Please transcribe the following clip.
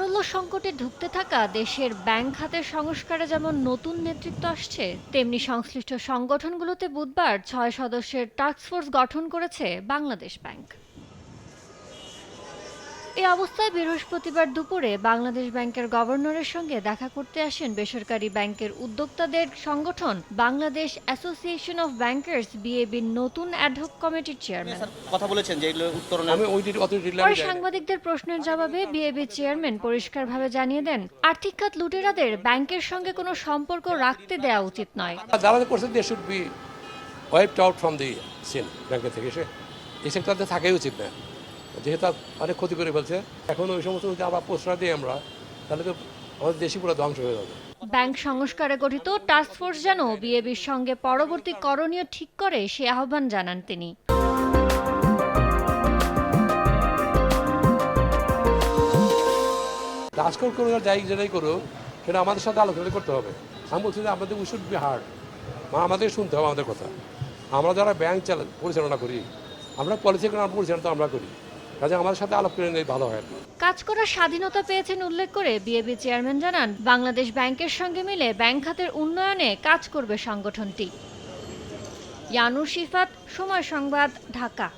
তারল্য সংকটে ঢুকতে থাকা দেশের ব্যাংক খাতের সংস্কারে যেমন নতুন নেতৃত্ব আসছে, তেমনি সংশ্লিষ্ট সংগঠনগুলোতে বুধবার ছয় সদস্যের টাস্কফোর্স গঠন করেছে বাংলাদেশ ব্যাংক। এই অবস্থায় বৃহস্পতিবার দুপুরে বাংলাদেশ ব্যাংকের গভর্নরের সঙ্গে দেখা করতে আসেন বেসরকারি ব্যাংকের উদ্যোক্তাদের সংগঠন বাংলাদেশ অ্যাসোসিয়েশন অফ ব্যাংকার্স বিএবির নতুন অ্যাডহক কমিটির চেয়ারম্যান কথা বলেছেন যে পরে আমি সাংবাদিকদের প্রশ্নের জবাবে বিএবি চেয়ারম্যান পরিষ্কারভাবে জানিয়ে দেন আর্থিক খাত লুটেরাদের ব্যাংকের সঙ্গে কোনো সম্পর্ক রাখতে দেওয়া উচিত নয়। যারা করছে they should be wiped out from the scene ব্যাংকের থেকে এসে। এই সেক্টরতে থাকাই উচিত না। যেহেতু অনেক ক্ষতি করে ফেলছে এখন ওই সমস্ত যদি আবার প্রশ্রয় দিই আমরা তাহলে তো আমাদের দেশই পুরো ধ্বংস হয়ে যাবে। ব্যাংক সংস্কারে গঠিত টাস্কফোর্স যেন বিএবির সঙ্গে পরবর্তী করণীয় ঠিক করে সে আহ্বান জানান তিনি। রাজকোট করুক আর যাই যেটাই করুক সেটা আমাদের সাথে আলোচনা করতে হবে। আমি বলছি যে আমাদের উই শুড বি হার্ড আমাদের শুনতে হবে আমাদের কথা। আমরা যারা ব্যাংক চালা পরিচালনা করি আমরা পলিসি পরিচালনা আমরা করি। কাজে আমাদের সাথে আলাপ করে নিলে ভালো হয়। কাজ করার স্বাধীনতা পেয়েছেন উল্লেখ করে বিএবি চেয়ারম্যান জানান, বাংলাদেশ ব্যাংকের সঙ্গে মিলে ব্যাংক খাতের উন্নয়নে কাজ করবে সংগঠনটি। ইয়ানুর শিফাত, সময় সংবাদ, ঢাকা।